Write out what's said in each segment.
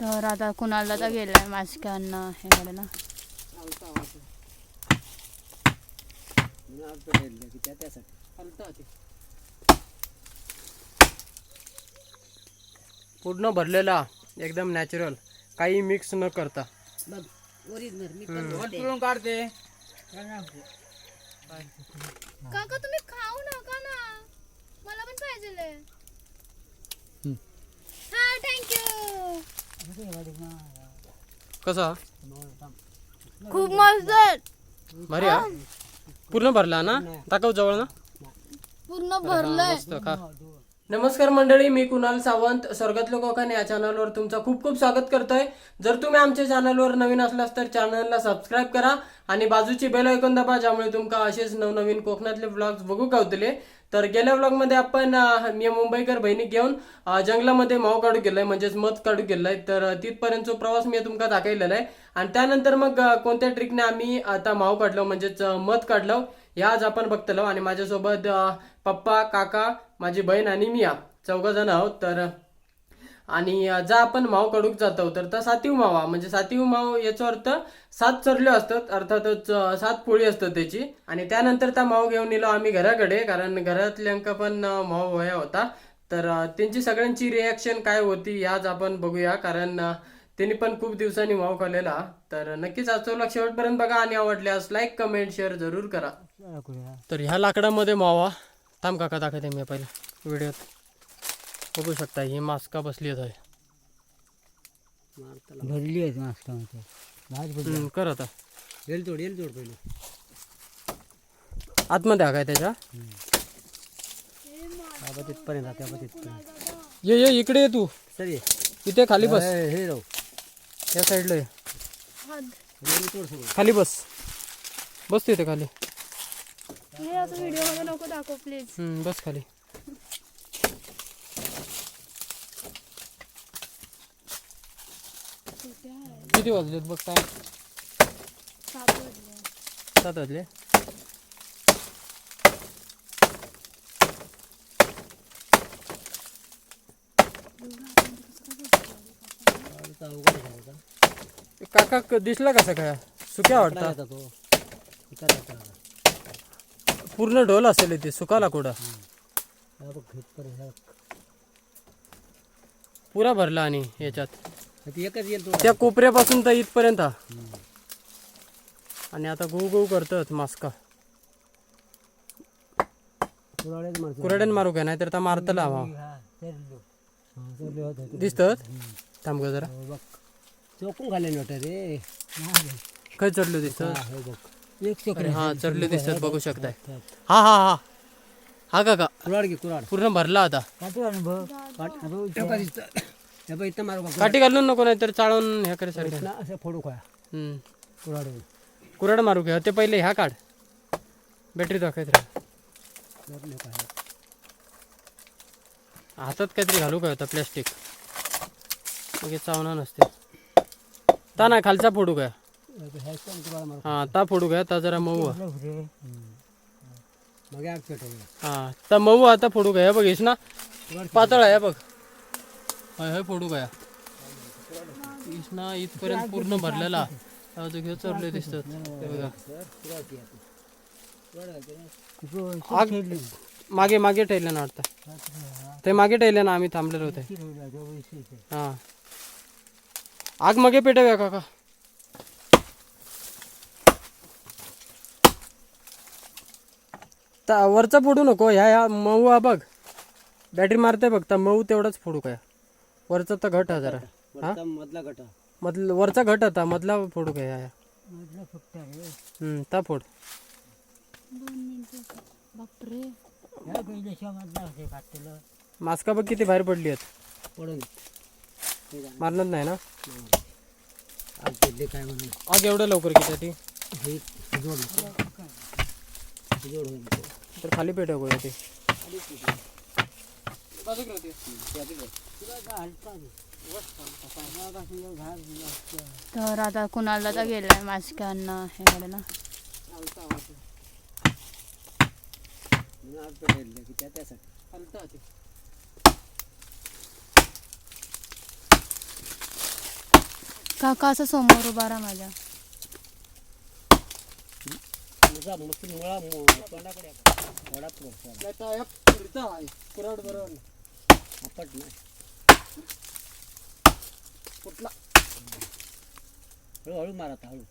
तर आता कुणाला तर गेलाय मास्क आणणं हे करायला पूर्ण भरलेला एकदम नॅचरल काही मिक्स न करता. बघ ओरिजिनल मी पण बघते. काढते. काका तुम्ही खाऊ नका ना. मला पण पाहिजे हा थँक्यू कसा? खूप मस्त. भारी हा पूर्ण भरला ना? दाखव जवळ ना? पूर्ण भरलंय. का नमस्कार मंडळी मी कुणाल सावंत स्वर्गातलं कोकण या चॅनलवर तुमचं खूप खूप स्वागत करतोय. जर तुम्ही आमच्या चॅनलवर नवीन असलास तर चॅनलला सबस्क्राईब करा आणि बाजूची बेल ऐकून दाबा ज्यामुळे तुमका असेच नवनवीन कोकणातले व्लॉग्स बघू गावतले तर गेल्या व्लॉगमध्ये आपण मी मुंबईकर बहिणी घेऊन जंगलामध्ये माव काढू गेलोय म्हणजेच मध काढू गेलोय. तर तिथपर्यंत तिथपर्यंतचा प्रवास मी तुमका दाखवलेला आहे आणि त्यानंतर मग कोणत्या ट्रिकने आम्ही आता माव काढलो म्हणजेच मध काढलो या आज आपण बघतलो. आणि माझ्यासोबत पप्पा काका माझी बहीण आणि मिया चौघ जण आहोत. तर आणि जा आपण माव कडूक जातो तर त्या सातीव मावा. म्हणजे सातीव माव याचा अर्थ सात चरले असतात अर्थातच सात पोळी असतात त्याची. आणि त्यानंतर त्या माव घेऊन गेलो आम्ही घराकडे कारण घरातल्यांका पण माव वया होता. तर त्यांची सगळ्यांची रिॲक्शन काय होती आज आपण बघूया कारण त्यांनी पण खूप दिवसांनी माव खाल्लेला. तर नक्कीच आजचा व्लॉग शेवटपर्यंत बघा आणि आवडल्यास लाईक कमेंट शेअर जरूर करा. तर ह्या लाकडामध्ये मावा. थांब काका दाखवते मी पहिला. व्हिडिओत. बघू शकता ही मास्का बसली आहे भरली आहेत भरली हम्म, कर आता. येल तोड येल तोड पहिले. आतमध्ये हा काय त्याच्या? बाबा तिथपर्यंत आता बाबा तिथपर्यंत ये ये इकडे ये तू. सर. ये इथे खाली बस. हे हे राहू या साईडला ये. खाली बस. बस तिथे खाली. हे असं व्हिडिओमध्ये नको दाखव प्लीज बस खाली. किती वाजलेत बघ काय. सात वाजले. सात वाजले? काका क- दिसला कसा काय सुक्या वाटता. तो पूर्ण ढोल असेल इथे सुकाला हा बघ इथपर्यंत पुरा भरला आणि याच्यात. ती एकच त्या कोपऱ्यापासून तर इथपर्यंत. हा आणि आता गहू गहू करतात मास्का. मारतो. कुरड्यान मारू काय नाही तर आता मारतला हवा हा चरलो हा चरलो होता तो. दिसतात थांब ग जरा. हो बघ. चोकून खाल्ले नव्हतं रे. खय चढलो दिसत हा हे बघ. एक चोकरी हा चढले दिसतात बघू शकताय. हा हा हा हा. काका. कुराड घे कुराड पूर्ण भरला आता. काटू काट हे बघ इथं मारू का काठी घालून नको नाही तर चाळून ह्या करे सारखं. ना असं फोडू काय हम्म. कुराड कुरड मारू घ्या ते पहिले ह्या काढ. बॅटरी दाखवत राहा. चरलो काय हातात काहीतरी घालू काय होता प्लॅस्टिक मग हे चावणार नसते. ता नाही खालचा फोडू काय मारू. हा ता फोडू काय ता जरा मऊ आहे. मग आग पेटवूया. हा ता मऊ आता फोडू काय बघ हेच ना पातळ आहे बघ. हय हय फोडू काय? हेच इथपर्यंत पूर्ण भरलेला. घेऊ चरले दिसतात. बघा. आग मागे मागे ठेवले ना वाटतं. ते मागे ठेवले ना आम्ही थांबलेलो होते. हा. आग मागे पेटवूया काका. ता वरचा फोडू नको. ह्या ह्या मऊ हा बघ. बॅटरी मारते बघ ता मऊ तेवढाच फोडू काय. वरचा तर घट हा जरा. हा? मधला गटा मधला वरचा घट होता मधला फोडू काय मधला फक्त आहे हम्म ता फोड. दोन मिनिट बापरे. ह्या पहिल्याच्या मधला होते काटलेलं मास्का बघ किती बाहेर पडली आहेत. पडून. मारणार नाही ना? काय म्हणून? आग एवढं लवकर किती हे जोड. जोड होईल. तर खाली पेटव गोळ्या ते तर आता कुणाला तर गेलाय मास्क आणणं हे करायला आग पेटले की त्या त्यासाठी काका असं समोर उभा राहा माझ्या. तुझा मस्त मुळा तोंडाकडे आहे. वडा पुरवठा. नाही तर या फिरता आहे. कुऱ्हाड बरोबर आपट नाही कुठला हळूहळू मार आता हळू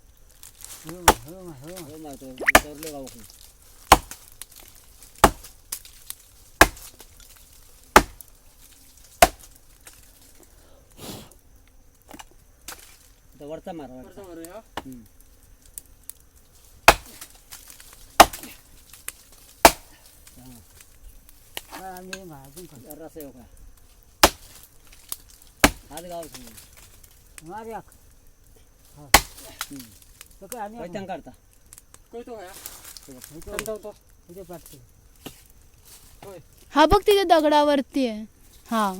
हळू मारतो उतरलो गावाकडून आता वरचा मार वरचा वरचा मारूया. हम्म. जरासं येऊ का काढता. कळतो का? होय. हा बघ तिथे दगडावरती आहे. हा.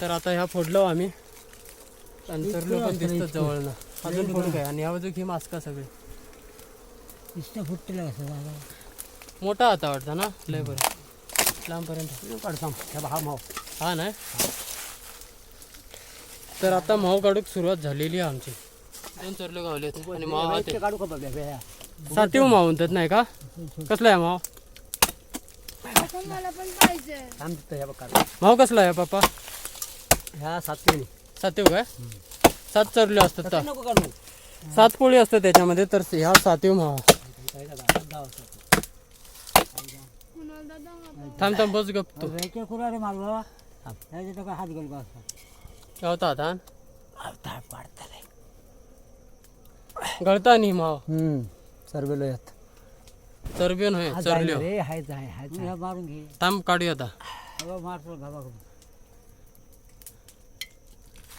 तर आता ह्या फोडलो आम्ही. अंतरलो पण दिसतात जवळनं. अजून फोडू काय? आणि या बाजूक ही मास्का सगळी. बाबा मोठा आता वाटतं ना? लय बरं. लांबपर्यंत हा माव. हा नाही तर आता माव काढूक सुरुवात झालेली आहे आमची. दोन चरले गावले आणि माव. काढू का बघा सातीव माव म्हणतात नाही का? कसला आहे माव? माव कसला आहे पप्पा? ह्या सातवी सातीव काय सात चरले असतात सात पोळी असतात त्याच्यामध्ये तर ह्या सातीव माव. थांब थांब बस गप तू. कुराडे मारलो. त्याच्या काय हात गेलो का काय होता आता गळता नाही माव. हम्म सर्वेलो यात. चरबियन होय चरल्यो रे हायच आहे हायच मारून घे. थांब काढूया आता. बाबा मारतो बाबा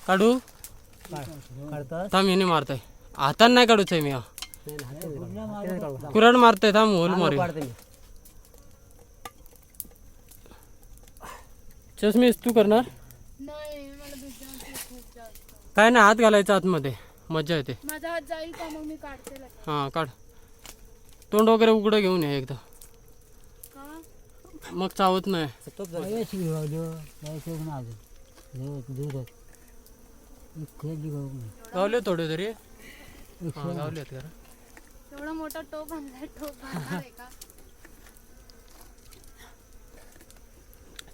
काढू? काढतात थांब याने मारताय. हाताने नाही काढूच आहे मी हा. कुऱ्हाड मारताय थांब होल मारू मी. चष्मीस तू करणार? नाही मला भिजवते खूप जास्त. काय नाही हात घालायचा आतमध्ये. मजा येते. माझा हात जाईल का मग मी काढते लगेच. हां काढ. तोंड वगैरे उघडं घेऊन ये एकदा. मग चावत नाही. गावले थोडे तरी. हां एवढा मोठा टोप आणलाय टोप बांधणार आहे का?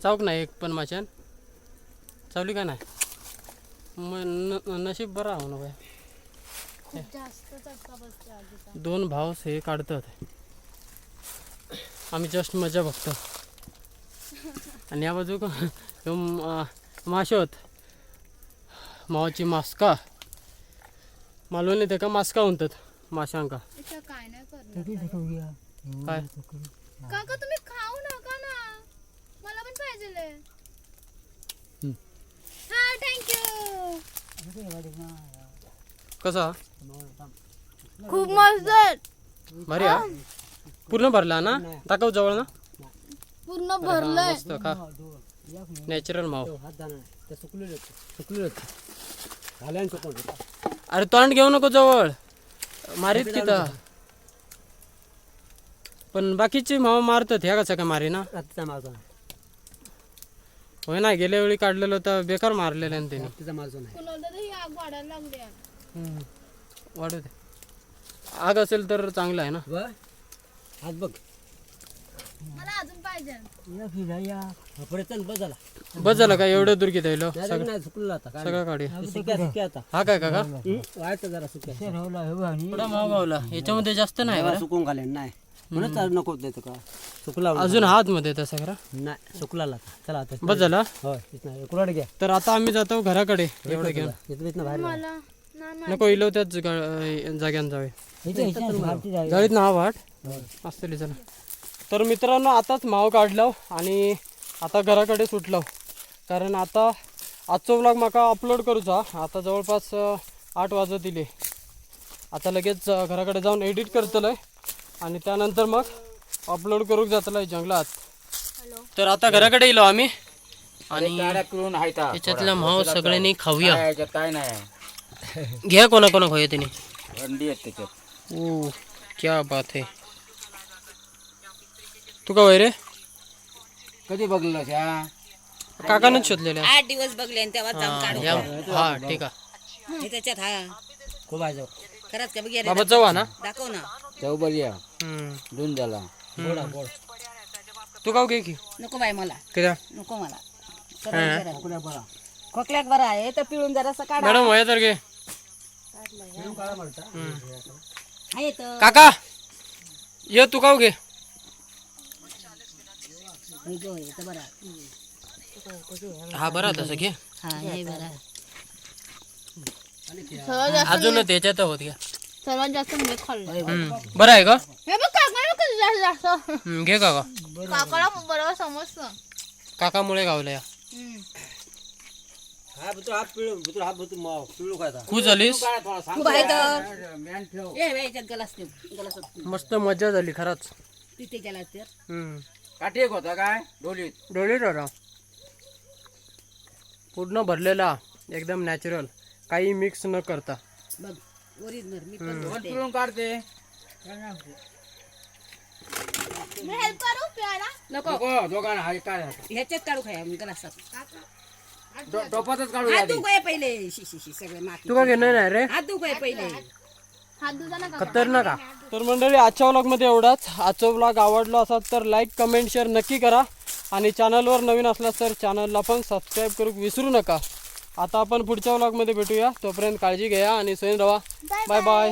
चावक नाही एक पण माशान. चावली का नाही? मग न- नशीब बरा हो ना बाय आधीचा दोन भाव हे काढतात. आम्ही जस्ट मजा बघतो. आणि या बाजू माशे होत मावाची मास्का. मालवण येते का? मास्का म्हणतात माशांका. इथं काय नाही करणार. काय? काका तुम्ही खाऊ ना पाहिजे हा थँक्यू कसा? खूप मस्त. भारी हा पूर्ण भरला ना? दाखव जवळ ना. पूर्ण भरलंय. मस्त का नॅचरल माव. हात जाणार ते सुकलेले होते सुकलेले होते घाल्यान सुकवून अरे तोंड घेऊ नको जवळ. मारीत तिथं. पण बाकीचे माव मारतात ह्या कसं काय मारी ना होय ना गेल्या वेळी काढलेलं तर बेकार मारलेलं आहे त्याने रात्रीचा मारतो नाही. कुणाला तर आग वाढायला लागली आहे. हम्म. वाढू दे. आग असेल तर चांगलं आहे ना. बघ हात बघ. मला अजून पाहिजे. परत बस झाला. बस झालं का? एवढं दूर किती येलो नाही नाही सुकलेला आता काय सगळं काढी सुक्या सुक्या आता. हा काय काका? जरा सुक्या. थोडा याच्यामध्ये जास्त नाही बरं. सुकून घालेन नाही. म्हणून तर नको देतो का? सुकला अजून हात मध्ये तसं खरं नाही चला आता बस झाला? होय घ्या? तर आता आम्ही जातो घराकडे. एवढं घेऊन. इथं इथनं बाहेर नको इलो त्याच जाग्यान जावे गाडीत ना वाट. असतली चला. तर मित्रांनो आताच माव काढलो आणि आता घराकडे सुटलो. कारण आता आजचो व्लॉग माका अपलोड करूचा आता जवळपास अं, आठ वाजत दिले. आता लगेच अं, घराकडे जाऊन एडिट करतलोय. आणि त्यानंतर मग अपलोड करूक जातलोय जंगलात. तर आता घराकडे येलो आम्ही. आणि आहे. त्याच्यातला माव सगळ्यांनी खाऊया. काय नाही. घ्या कोणा कोणा खाऊया तिने. अंडी आहेत त्याच्यात. ओ क्या बात है. तू का वय रे? कधी बघलेलं त्या काकानच शोधलेले आहे. आठ दिवस बघले तेव्हा हा ठीक आहे. त्याच्यात हा. खूप आहे जाऊ. खरंच का बघ बाबा जाऊ ना. दाखव ना. चौ बरिया हम्म. दोन झाला तू काव घे की? नको बाई मला. किती? नको मला. आहे. खोकल्यात बरं. आहे तर पिळून जरासं काढा. मॅडम वया तर घे. हा काका ये तू काव घे? गं, येतं बरं. आहे. हा बरा तसं घे. हा हे बरं. आहे. अजून त्याच्यात होत घ्या. सर्वात जास्त मी खाल्लं हम्म. बरं आहे का हे बघ काका किती जास्त जास्त. हम्म, घे काका. काकाला बरोबर समजतं काकामुळे गावलं या. हम्म. हा बुतू हात पिळू बुतू हात बुतू माव पिळू काय आता? खूप झालीस? मस्त मजा झाली खरंच. हम्म. काठी एक होता काय? डोलीत. डोळे राहा पूर्ण भरलेला एकदम नॅचरल काही मिक्स न करता. बघ. ओरिजिनल मी पण कोण बघते. पिळून काढते. मी हेल्प करू प्यायला? नको. नको दोघांना हा काय ह्याच्यात काढू खाय आम्ही गलासात. टो- टोपातच काढू हात आधी. धुऊ काय पहिले? शी शी शी सगळे माती. तू का घेणार नाही रे? हात धुऊ काय पहिले? हात धुता ना खतरनाक का तर मंडळी आजच्या व्लॉगमध्ये एवढाच. आजचा व्लॉग आवडला असेल तर लाईक कमेंट शेअर नक्की करा. आणि चॅनलवर नवीन असल्यास तर चॅनलला पण सबस्क्राईब करू विसरू नका. आता आपण पुढच्या व्लॉगमध्ये भेटूया. तोपर्यंत काळजी घ्या आणि सोयीन राहा बाय बाय